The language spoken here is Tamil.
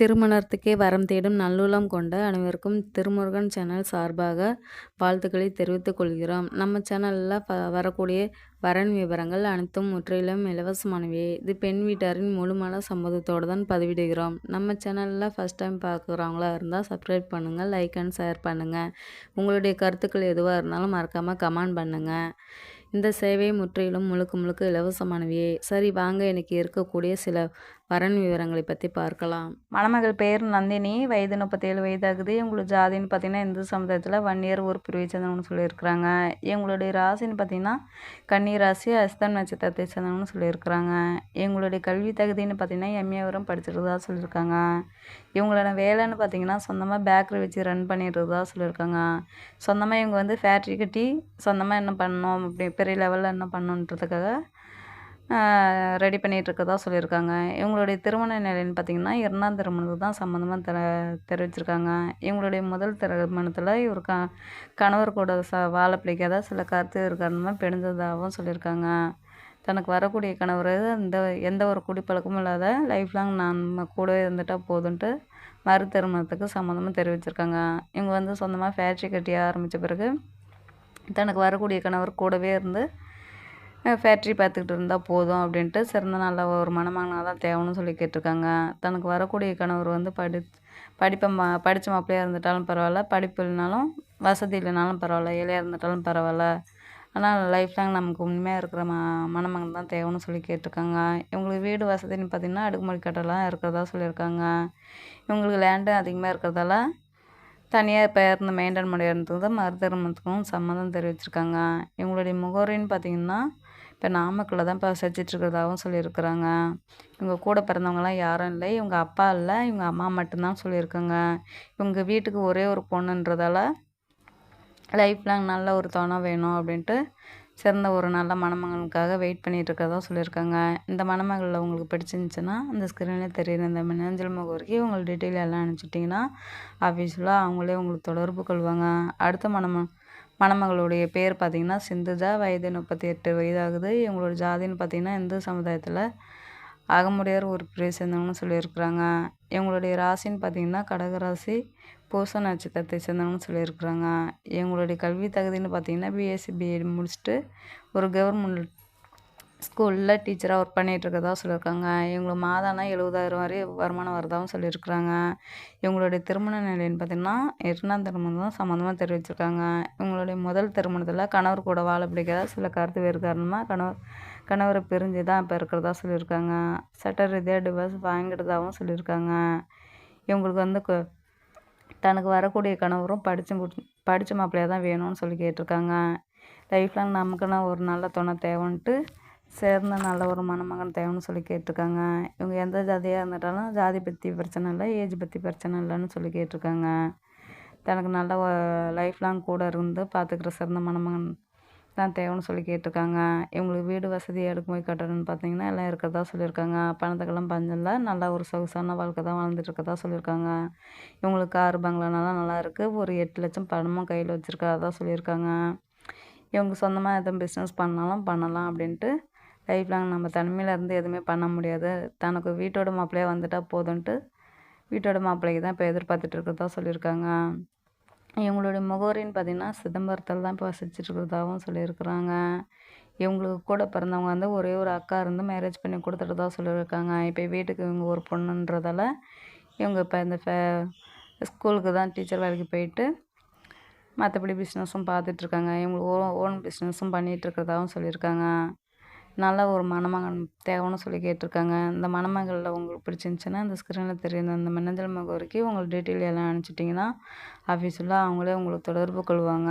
திருமணத்துக்கே வரம் தேடும் நல்லுளம் கொண்ட அனைவருக்கும் திருமுருகன் சேனல் சார்பாக வாழ்த்துக்களை தெரிவித்துக் கொள்கிறோம். நம்ம சேனலில் ப வரக்கூடிய வரன் விவரங்கள் அனைத்தும் முற்றிலும் இலவசமானவே. இது பெண் வீட்டாரின் முழுமான சம்மதத்தோடு தான் பதிவிடுகிறோம். நம்ம சேனலில் ஃபஸ்ட் டைம் பார்க்குறவங்களா இருந்தால் சப்ஸ்கிரைப் பண்ணுங்கள் லைக் அண்ட் ஷேர் பண்ணுங்கள் உங்களுடைய கருத்துக்கள் எதுவாக இருந்தாலும் மறக்காமல் கமெண்ட் பண்ணுங்கள் இந்த சேவை முற்றிலும் முழுக்க முழுக்க இலவசமானவையே. சரி வாங்க எனக்கு இருக்கக்கூடிய சில வரன் விவரங்களை பற்றி பார்க்கலாம். மணமகள் பேர் நந்தினி. வயது முப்பத்தேழு வயதாகுது. இவங்களோட ஜாதின்னு பார்த்தீங்கன்னா இந்து சமுதாயத்தில் வன்னியர் ஒரு பிரிவை சேர்ந்தவங்கன்னு சொல்லியிருக்கிறாங்க. எங்களுடைய ராசின்னு பார்த்தீங்கன்னா கன்னி ராசி அஸ்தன் நட்சத்திரத்தை சேர்ந்தவங்கன்னு சொல்லியிருக்கிறாங்க. எங்களுடைய கல்வி தகுதின்னு பார்த்தீங்கன்னா எம்ஏ வரும் படிச்சிருந்ததா சொல்லியிருக்காங்க. இவங்களோட வேலைன்னு பார்த்தீங்கன்னா சொந்தமாக பேக்கரி வச்சு ரன் பண்ணிடுறதா சொல்லியிருக்காங்க. சொந்தமாக இவங்க வந்து ஃபேக்ட்ரி கட்டி சொந்தமாக என்ன பண்ணணும் அப்படி பெரிய லெவலில் என்ன பண்ணணுன்றதுக்காக ரெடி பண்ணிகிட்ருக்கதா சொல்லியிருக்காங்க. இவங்களுடைய திருமண நிலைன்னு பார்த்திங்கன்னா இரண்டாம் திருமணத்துக்கு தான் சம்மந்தமாக தெ தெரிவிச்சிருக்காங்க. இவங்களுடைய முதல் திருமணத்தில் இவர் க கணவர் கூட ச வாழ பிடிக்காத சில கருத்து காரணமாக பிடிஞ்சதாகவும் சொல்லியிருக்காங்க. தனக்கு வரக்கூடிய கணவர் இந்த எந்த ஒரு குடிப்பழக்கமும் இல்லாத லைஃப் லாங் நான் கூடவே இருந்துட்டால் போதுன்ட்டு மறு திருமணத்துக்கு சம்மந்தமாக தெரிவிச்சிருக்காங்க. இவங்க வந்து சொந்தமாக ஃபேக்ட்ரி கட்டி ஆரம்பித்த பிறகு தனக்கு வரக்கூடிய கணவர் கூடவே இருந்து ஃபேக்ட்ரி பார்த்துக்கிட்டு இருந்தால் போதும் அப்படின்ட்டு சிறந்த நல்ல ஒரு மணமகனாக தான் தேவைன்னு சொல்லி கேட்டிருக்காங்க. தனக்கு வரக்கூடிய கணவர் வந்து படி படிப்பை மா படித்த மாப்பிள்ளையாக இருந்துட்டாலும் பரவாயில்ல படிப்பு இல்லைனாலும் வசதி இல்லைனாலும் பரவாயில்ல ஏழையாக இருந்துட்டாலும் பரவாயில்ல. ஆனால் லைஃப் லாங் நமக்கு உண்மையாக இருக்கிற ம மணமகன் தான் தேவைன்னு சொல்லி கேட்டிருக்காங்க. இவங்களுக்கு வீடு வசதின்னு பார்த்திங்கன்னா அடுக்குமாடி கட்டெல்லாம் இருக்கிறதா சொல்லியிருக்காங்க. இவங்களுக்கு லேண்டு அதிகமாக இருக்கிறதால தனியாக பெயர்ந்து மெயின்டைன் பண்ணியிருந்ததும் மறுதிருமணத்துக்கும் சம்மதம் தெரிவிச்சிருக்காங்க. இவங்களுடைய முகவரின்னு பார்த்திங்கன்னா இப்போ நாமக்கல்ல தான் இப்போ செஞ்சிட்ருக்கிறதாகவும் சொல்லியிருக்கிறாங்க. இவங்க கூட பிறந்தவங்களாம் யாரும் இல்லை. இவங்க அப்பா இல்லை. இவங்க அம்மா மட்டும்தான் சொல்லியிருக்காங்க. இவங்க வீட்டுக்கு ஒரே ஒரு பொண்ணுன்றதால லைஃப் லாங் நல்ல ஒரு துணை வேணும் அப்படின்ட்டு சிறந்த ஒரு நல்ல மணமகனுக்காக வெயிட் பண்ணிகிட்ருக்கறதா சொல்லியிருக்காங்க. இந்த மணமகளில் உங்களுக்கு பிடிச்சிருந்துச்சுன்னா அந்த ஸ்க்ரீனில் தெரியுற இந்த மின்னஞ்சல் முகவரிக்கு உங்கள் டீட்டெயில் எல்லாம் அனுப்பிச்சிட்டிங்கன்னா ஆஃபீஸ்ஃபுல்லாக அவங்களே உங்களுக்கு தொடர்பு கொள்வாங்க. அடுத்த மணம மணமகளுடைய பேர் பார்த்திங்கன்னா சிந்துஜா. வயது முப்பத்தி எட்டு வயதாகுது. இவங்களோட ஜாதின்னு பார்த்திங்கன்னா இந்து சமுதாயத்தில் அகமுடையார் ஒரு பிரிவை சேர்ந்தவங்கன்னு சொல்லியிருக்கிறாங்க. இவங்களுடைய ராசின்னு பார்த்திங்கன்னா கடகராசி பூச நட்சத்திரத்தை சேர்ந்தவங்கன்னு சொல்லியிருக்கிறாங்க. இவங்களுடைய கல்வி தகுதின்னு பார்த்தீங்கன்னா பிஎஸ்சி பிஎட் முடிச்சுட்டு ஒரு கவர்மெண்ட் ஸ்கூலில் டீச்சராக ஒர்க் பண்ணிகிட்ருக்கதா சொல்லியிருக்காங்க. இவங்களுக்கு மாதானா எழுபதாயிரம் வரை வருமானம் வரதாகவும் சொல்லியிருக்கிறாங்க. இவங்களுடைய திருமண நிலைன்னு பார்த்திங்கன்னா இரண்டாம் திருமணம் தான் சம்மந்தமாக தெரிவிச்சிருக்காங்க. இவங்களுடைய முதல் திருமணத்தில் கணவர் கூட வாழ பிடிக்காத சில கருத்து வேறு காரணமாக கணவர் கணவரை பிரிஞ்சு தான் இப்போ இருக்கிறதா சொல்லியிருக்காங்க. சட்ட ரீதியாக டிவோர்ஸ் வாங்கிட்டதாகவும் சொல்லியிருக்காங்க. இவங்களுக்கு வந்து தனக்கு வரக்கூடிய கணவரும் படித்து படித்த மாப்பிள்ளையாக தான் வேணும்னு சொல்லி கேட்டிருக்காங்க. லைஃப் லாங் நமக்குன்னா ஒரு நல்ல துணை தேவைன்ட்டு சேர்ந்த நல்ல ஒரு மணமகன் தேவைன்னு சொல்லி கேட்டிருக்காங்க. இவங்க எந்த ஜாதியாக இருந்துட்டாலும் ஜாதி பற்றி பிரச்சனை இல்லை ஏஜ் பற்றி பிரச்சனை இல்லைன்னு சொல்லி கேட்டிருக்காங்க. தனக்கு நல்ல லைஃப் லாங் கூட இருந்து பார்த்துக்கிற சிறந்த மணமகன் தான் தேவைன்னு சொல்லி கேட்டிருக்காங்க. இவங்களுக்கு வீடு வசதி எடுக்கும்போது கட்டணும்னு பார்த்தீங்கன்னா எல்லாம் இருக்கிறதா சொல்லியிருக்காங்க. பணத்துக்கெல்லாம் பஞ்சம் இல்லை நல்லா ஒரு சொகுசான வாழ்க்கை தான் வாழ்ந்துட்டு இருக்கதா சொல்லியிருக்காங்க. இவங்களுக்கு கார் பங்களானலாம் நல்லா இருக்குது ஒரு எட்டு லட்சம் பணமும் கையில் வச்சுருக்கிறதா சொல்லியிருக்காங்க. இவங்க சொந்தமாக எதுவும் பிஸ்னஸ் பண்ணாலும் பண்ணலாம் அப்படின்ட்டு லைஃப் லாங் நம்ம தனிமையில் இருந்து எதுவுமே பண்ண முடியாது. தனக்கு வீட்டோட மாப்பிள்ளையாக வந்துட்டால் போதுன்ட்டு வீட்டோட மாப்பிள்ளைக்கு தான் இப்போ எதிர்பார்த்துட்டு இருக்கிறதா சொல்லியிருக்காங்க. இவங்களுடைய முகவரின்னு பார்த்திங்கன்னா சிதம்பரத்தில் தான் இப்போ வசிச்சுட்டு சொல்லியிருக்கிறாங்க. இவங்களுக்கு கூட பிறந்தவங்க வந்து ஒரே ஒரு அக்கா இருந்து மேரேஜ் பண்ணி கொடுத்துட்டதா சொல்லியிருக்காங்க. இப்போ வீட்டுக்கு இவங்க ஒரு பொண்ணுன்றதால இவங்க இப்போ இந்த ஃபே ஸ்கூலுக்கு தான் டீச்சர் வேலைக்கு போயிட்டு மற்றபடி பிஸ்னஸும் பார்த்துட்ருக்காங்க இவங்களுக்கு ஓ ஓன் பிஸ்னஸும் பண்ணிகிட்ருக்கிறதாகவும் சொல்லியிருக்காங்க. நல்ல ஒரு மணமகன் தேவைன்னு சொல்லி கேட்டிருக்காங்க. இந்த மணமகளில் உங்களுக்கு பிடிச்சிருந்துச்சின்னா இந்த ஸ்க்ரீனில் தெரியுது அந்த மின்னஞ்சல் முகவரிக்கு உங்களுக்கு டீட்டெயில் எல்லாம் அனுப்பிச்சிட்டிங்கன்னா ஆஃபீஸில் அவங்களே உங்களுக்கு தொடர்பு கொள்வாங்க.